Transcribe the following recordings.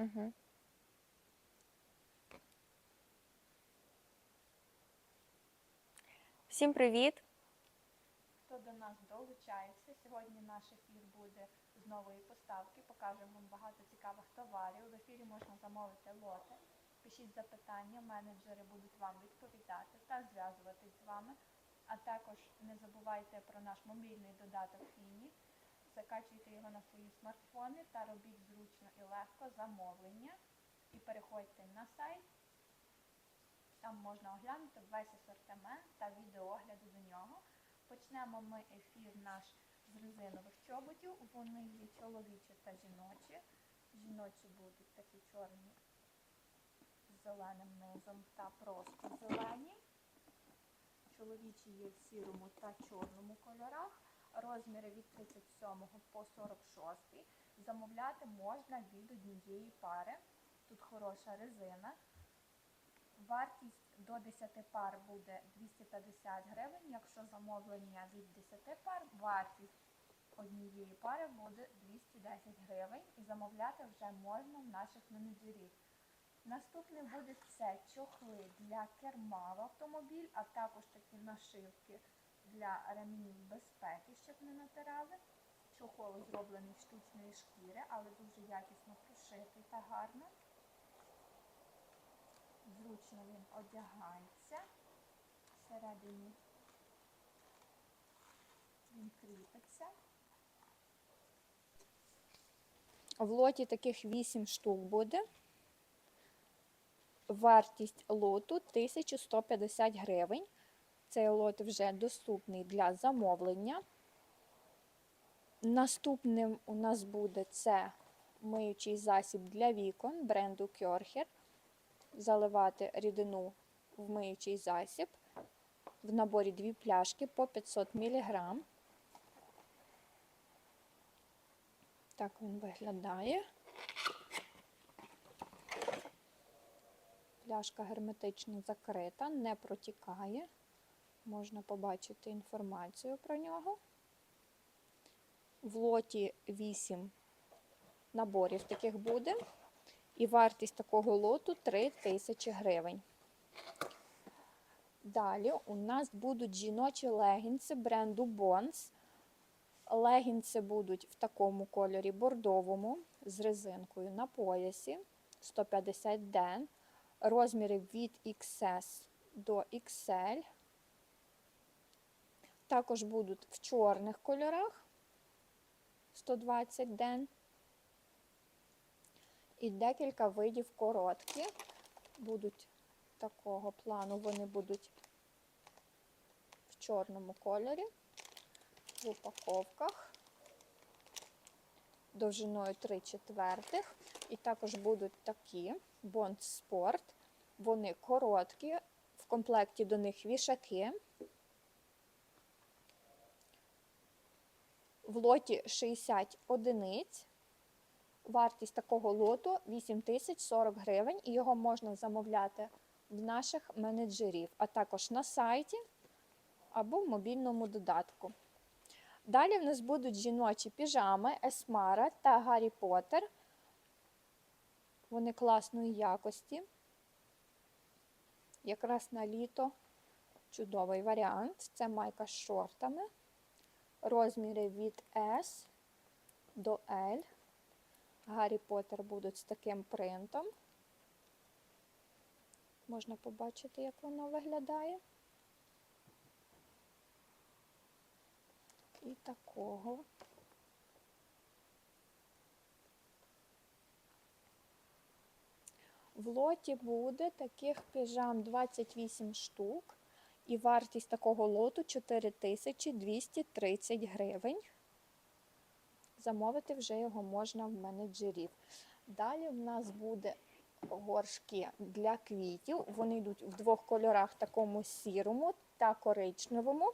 Угу. Всім привіт! Хто до нас долучається, сьогодні наш ефір буде з нової поставки. Покажемо вам багато цікавих товарів. В ефірі можна замовити лоти. Пишіть запитання, менеджери будуть вам відповідати та зв'язуватись з вами. А також не забувайте про наш мобільний додаток Фіні. Закачуйте його на свої смартфони та робіть зручно і легко замовлення. І переходьте на сайт. Там можна оглянути весь асортимент та відеоогляди до нього. Почнемо ми ефір наш з резинових чоботів. Вони є чоловічі та жіночі. Жіночі будуть такі чорні з зеленим низом та просто зелені. Чоловічі є в сірому та чорному кольорах. Розміри від 37 по 46. Замовляти можна від однієї пари. Тут хороша резина. Вартість до 10 пар буде 250 гривень. Якщо замовлення від 10 пар, вартість однієї пари буде 210 гривень. І замовляти вже можна в наших менеджерів. Наступне буде це чохли для керма в автомобіль, а також такі нашивки для ремнів безпеки, щоб не натирали. Чохол зроблений з штучної шкіри, але дуже якісно прошитий та гарно. Зручно він одягається. Всередині він кріпиться. В лоті таких 8 штук буде. Вартість лоту 1150 гривень. Цей лот вже доступний для замовлення. Наступним у нас буде це миючий засіб для вікон бренду Кьорхер. Заливати рідину в миючий засіб. В наборі дві пляшки по 500 мг. Так він виглядає. Пляшка герметично закрита, не протікає. Можна побачити інформацію про нього. В лоті 8 наборів таких буде. І вартість такого лоту 3 тисячі гривень. Далі у нас будуть жіночі легінси бренду Bonds. Легінси будуть в такому кольорі бордовому з резинкою на поясі 150 ден. Розміри від XS до XL. Також будуть в чорних кольорах 120 ден. І декілька видів короткі. Будуть такого плану, вони будуть в чорному кольорі, в упаковках, довжиною 3 четвертих. І також будуть такі Bond Sport. Вони короткі, в комплекті до них вішаки. В лоті 60 одиниць. Вартість такого лоту 8040 гривень, і його можна замовляти в наших менеджерів, а також на сайті або в мобільному додатку. Далі в нас будуть жіночі піжами Есмара та Гаррі Поттер. Вони класної якості. Якраз на літо чудовий варіант. Це майка з шортами. Розміри від S до L. Гаррі Поттер будуть з таким принтом. Можна побачити, як воно виглядає. І такого. В лоті буде таких піжам 28 штук. І вартість такого лоту 4230 гривень. Замовити вже його можна в менеджерів. Далі в нас буде горшки для квітів. Вони йдуть в двох кольорах: такому сірому та коричневому.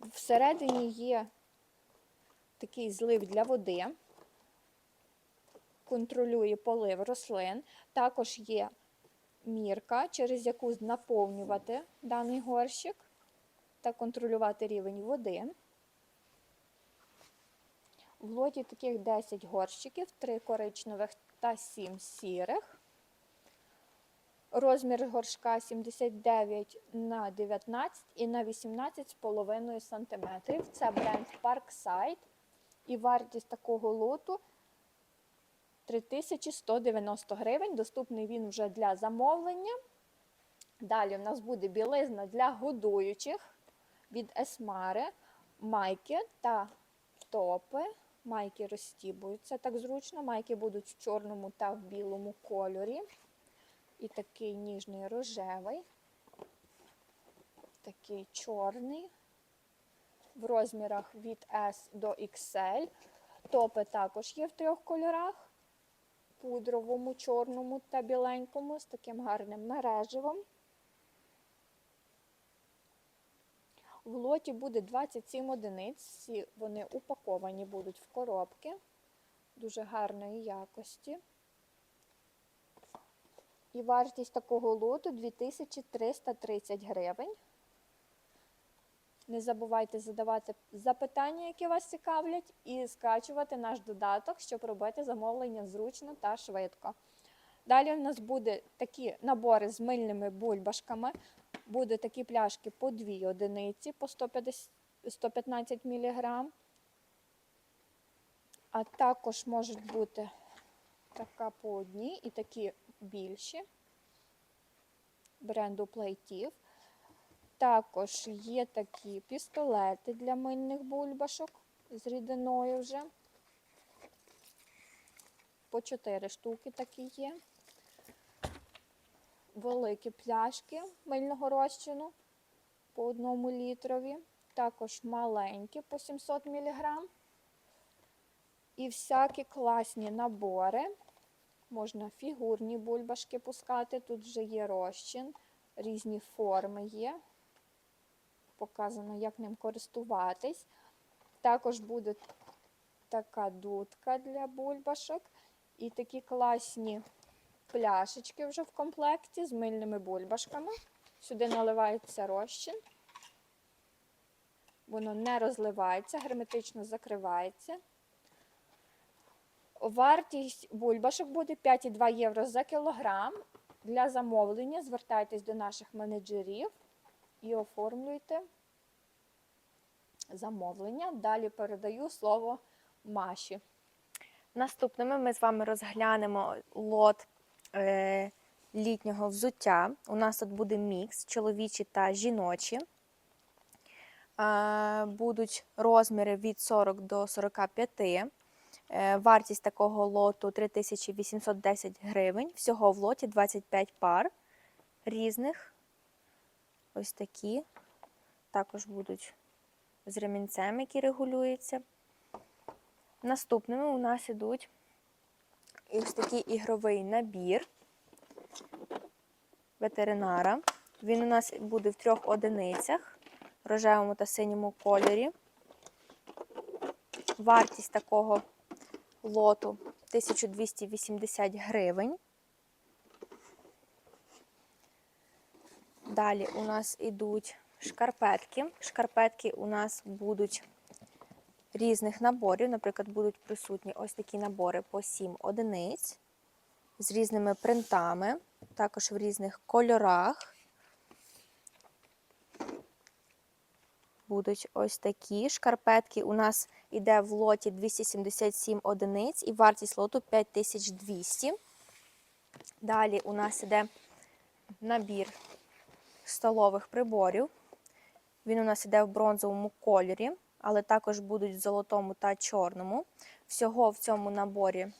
Всередині є такий злив для води, контролює полив рослин. Також є мірка, через яку наповнювати даний горщик та контролювати рівень води. В лоті таких 10 горщиків, 3 коричневих та 7 сірих. Розмір горшка 79 на 19 і на 18,5 см. Це бренд Parkside. І вартість такого лоту 3190 гривень. Доступний він вже для замовлення. Далі в нас буде білизна для годуючих від Есмари, майки та топи. Майки розстібуються так зручно. Майки будуть в чорному та в білому кольорі. І такий ніжний рожевий, такий чорний, в розмірах від S до XL. Топи також є в трьох кольорах: пудровому, чорному та біленькому, з таким гарним мережевим. В лоті буде 27 одиниць, всі вони упаковані будуть в коробки дуже гарної якості. І вартість такого лоту 2330 гривень. Не забувайте задавати запитання, які вас цікавлять, і скачувати наш додаток, щоб робити замовлення зручно та швидко. Далі у нас буде такі набори з мильними бульбашками. Буде такі пляшки по 2 одиниці по 150, 115 мг. А також можуть бути така по одній і такі більші бренду плейтів. Також є такі пістолети для мильних бульбашок з рідиною вже. По 4 штуки такі є. Великі пляшки мильного розчину по 1 літрові. Також маленькі по 700 мг. І всякі класні набори. Можна фігурні бульбашки пускати. Тут вже є розчин, різні форми є. Показано, як ним користуватись. Також буде така дудка для бульбашок. І такі класні пляшечки вже в комплекті з мильними бульбашками. Сюди наливається розчин. Воно не розливається, герметично закривається. Вартість бульбашок буде 5,2 євро за кілограм. Для замовлення звертайтесь до наших менеджерів і оформлюйте замовлення. Далі передаю слово Маші. Наступними ми з вами розглянемо лот е, літнього взуття. У нас тут буде мікс чоловічі та жіночі. Е, будуть розміри від 40 до 45. Е, вартість такого лоту 3810 гривень. Всього в лоті 25 пар різних. Ось такі. Також будуть з ремінцем, які регулюються. Наступними у нас ідуть ось такий ігровий набір ветеринара. Він у нас буде в трьох одиницях, рожевому та синьому кольорі. Вартість такого лоту 1280 гривень. Далі у нас ідуть шкарпетки. Шкарпетки у нас будуть різних наборів. Наприклад, будуть присутні ось такі набори по 7 одиниць з різними принтами, також в різних кольорах. Будуть ось такі шкарпетки. У нас йде в лоті 277 одиниць і вартість лоту 5200. Далі у нас йде набір столових приборів. Він у нас йде в бронзовому кольорі але також будуть в золотому та чорному. Всього в цьому наборі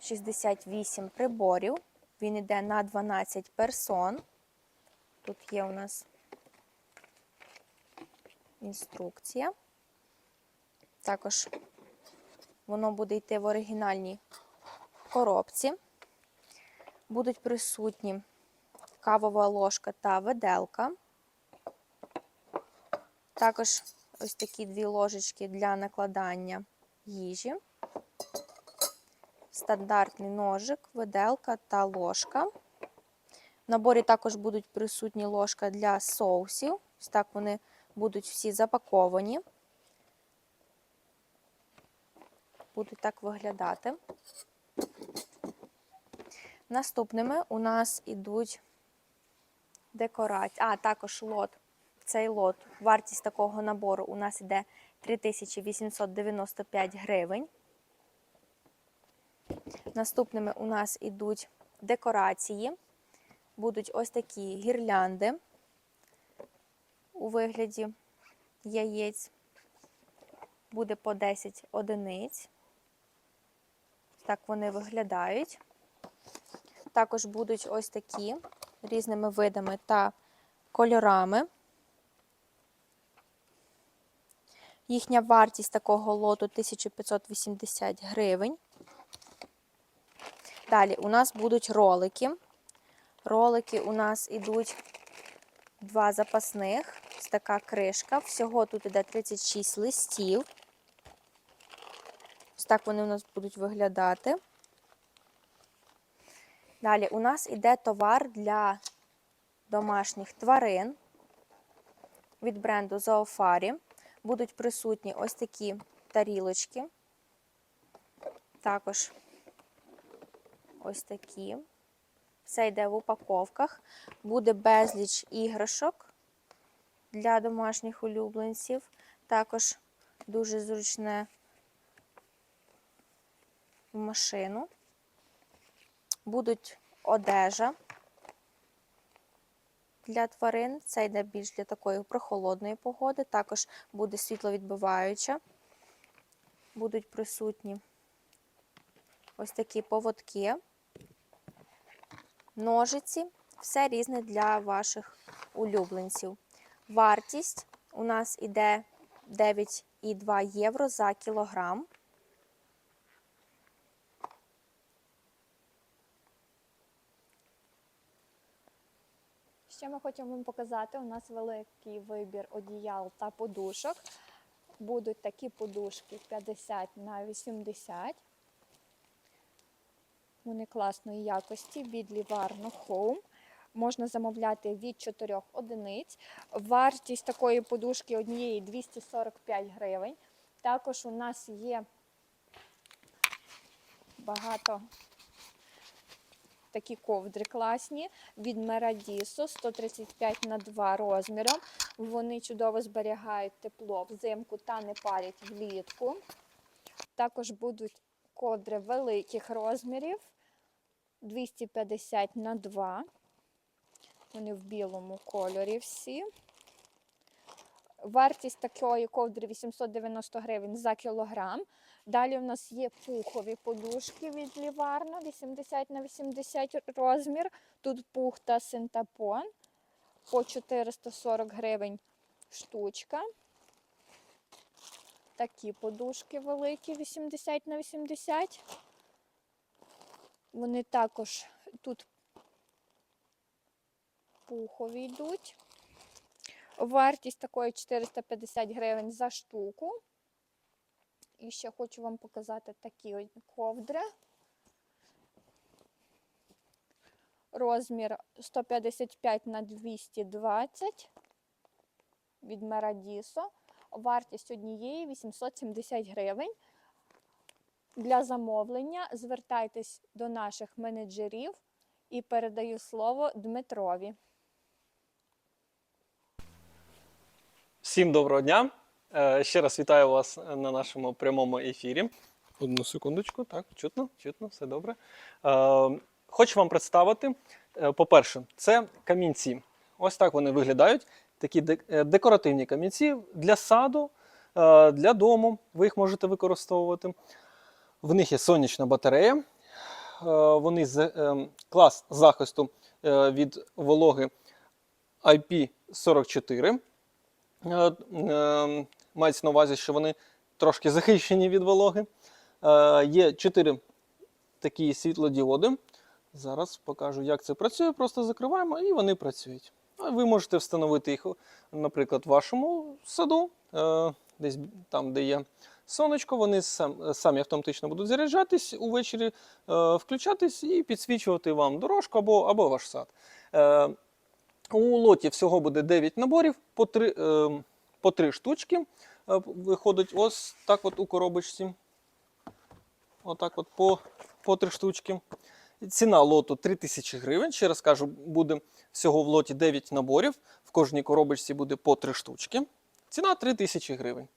68 приборів. Він йде на 12 персон. Тут є у нас інструкція. Також воно буде йти в оригінальній коробці. Будуть присутні кавова ложка та виделка. Також ось такі дві ложечки для накладання їжі, стандартний ножик, виделка та ложка. В наборі також будуть присутні ложка для соусів. Ось так вони будуть всі запаковані. будуть так виглядати. Наступними у нас ідуть декорації. А, також лот. Цей лот, вартість такого набору у нас іде 3895 гривень. Наступними у нас ідуть декорації. Будуть ось такі гірлянди у вигляді яєць. Буде по 10 одиниць. Так вони виглядають. Також будуть ось такі різними видами та кольорами. Їхня вартість такого лоту 1580 гривень. Далі у нас будуть ролики. Ролики у нас ідуть два запасних. Ось така кришка. Всього тут іде 36 листів. Ось так вони у нас будуть виглядати. Далі у нас іде товар для домашніх тварин від бренду Zoofarі. Будуть присутні ось такі тарілочки. Також ось такі. Все йде в упаковках. Буде безліч іграшок для домашніх улюбленців. Також дуже зручне в машину. Будуть одежа для тварин. Це йде більш для такої прохолодної погоди. Також буде світловідбиваюча. Будуть присутні ось такі поводки, ножиці. Все різне для ваших улюбленців. Вартість у нас іде 9,2 євро за кілограм. Ще ми хочемо вам показати, у нас великий вибір одіял та подушок. Будуть такі подушки 50 на 80. Вони класної якості від Livarno Home. Можна замовляти від 4 одиниць. Вартість такої подушки однієї 245 гривень. Також у нас є багато такі ковдри класні від Мерадісо 135 на 2 розміром. Вони чудово зберігають тепло взимку та не парять влітку. Також будуть ковдри великих розмірів 250 на 2. Вони в білому кольорі всі. Вартість такої ковдри 890 гривень за кілограм. Далі в нас є пухові подушки від Ліварно 80 на 80 розмір. Тут пух та синтапон по 440 гривень штучка. Такі подушки великі 80 на 80. Вони також тут пухові йдуть. Вартість такої 450 гривень за штуку. І ще хочу вам показати такі ковдри. Розмір 155 на 220 від Мерадісо. Вартість однієї 870 гривень. Для замовлення звертайтесь до наших менеджерів і передаю слово Дмитрові. Всім доброго дня. Е, Ще раз вітаю вас на нашому прямому ефірі. Одну секундочку, так, чутно, чутно, все добре. Е, Хочу вам представити, е, по-перше, це камінці. Ось так вони виглядають. Такі декоративні камінці для саду, для дому. Ви їх можете використовувати. В них є сонячна батарея. Вони з клас захисту від вологи IP44. Е, е, Мається на увазі, що вони трошки захищені від вологи. Е, Є чотири такі світлодіоди. Зараз покажу, як це працює. Просто закриваємо і вони працюють. Ви можете встановити їх, наприклад, в вашому саду, десь там, де є сонечко, вони самі автоматично будуть заряджатись увечері, включатись і підсвічувати вам дорожку або, або ваш сад. У лоті всього буде 9 наборів по 3, е, по 3 штучки. Е, Виходить ось так от у коробочці. отак от по, по три штучки. Ціна лоту 3000 гривень. Ще раз кажу, буде всього в лоті 9 наборів. В кожній коробочці буде по 3 штучки. Ціна 3000 гривень.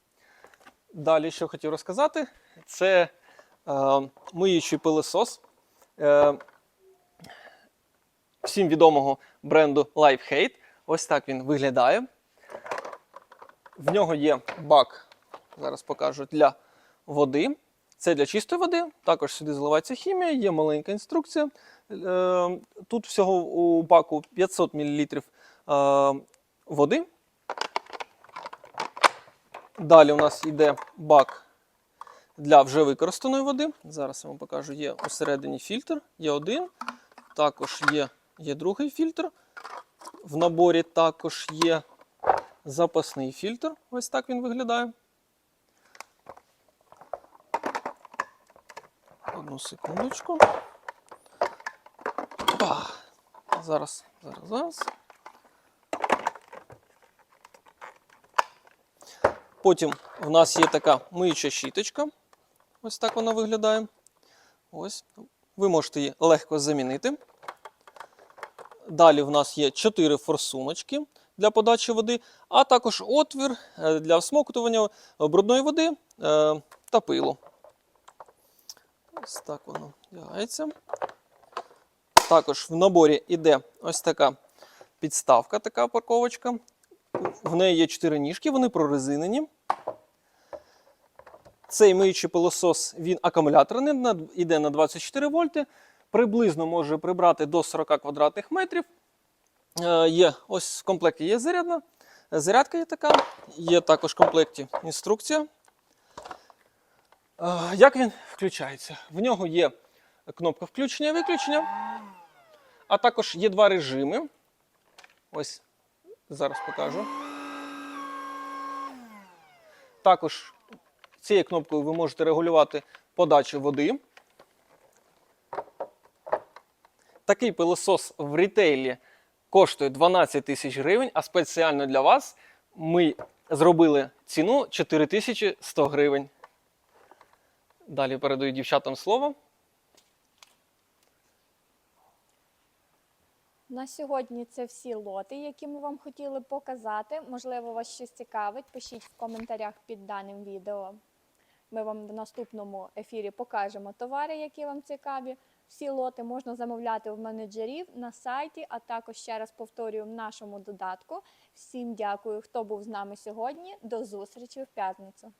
Далі, що хотів розказати, це е, миючий пилосос е, всім відомого бренду Lifehate. Ось так він виглядає. В нього є бак, зараз покажу, для води. Це для чистої води. Також сюди заливається хімія, є маленька інструкція. Е, Тут всього у баку 500 мл е, води. Далі у нас йде бак для вже використаної води. Зараз я вам покажу, є усередині фільтр, є один, також є, є другий фільтр. В наборі також є запасний фільтр. Ось так він виглядає. Одну секундочку. Зараз, зараз, зараз. Потім в нас є така миюча щіточка. Ось так вона виглядає. Ось. Ви можете її легко замінити. Далі в нас є 4 форсуночки для подачі води, а також отвір е, для всмоктування брудної води е, та пилу. Ось так воно вдягається. Також в наборі йде ось така підставка, така парковочка. В неї є 4 ніжки, вони прорезинені. Цей миючий пилосос він акумуляторний, йде на 24 вольти. Приблизно може прибрати до 40 квадратних метрів. Е, Є, ось в комплекті є зарядна. Зарядка є така, є також в комплекті інструкція. Е, Як він включається? В нього є кнопка включення і виключення, а також є два режими. Ось зараз покажу. Також цією кнопкою ви можете регулювати подачу води. Такий пилосос в рітейлі коштує 12 тисяч гривень, а спеціально для вас ми зробили ціну 4100 гривень. Далі передаю дівчатам слово. На сьогодні це всі лоти, які ми вам хотіли показати. Можливо, вас щось цікавить. Пишіть в коментарях під даним відео. Ми вам в наступному ефірі покажемо товари, які вам цікаві. Всі лоти можна замовляти в менеджерів на сайті, а також ще раз повторюю в нашому додатку. Всім дякую, хто був з нами сьогодні. До зустрічі в п'ятницю.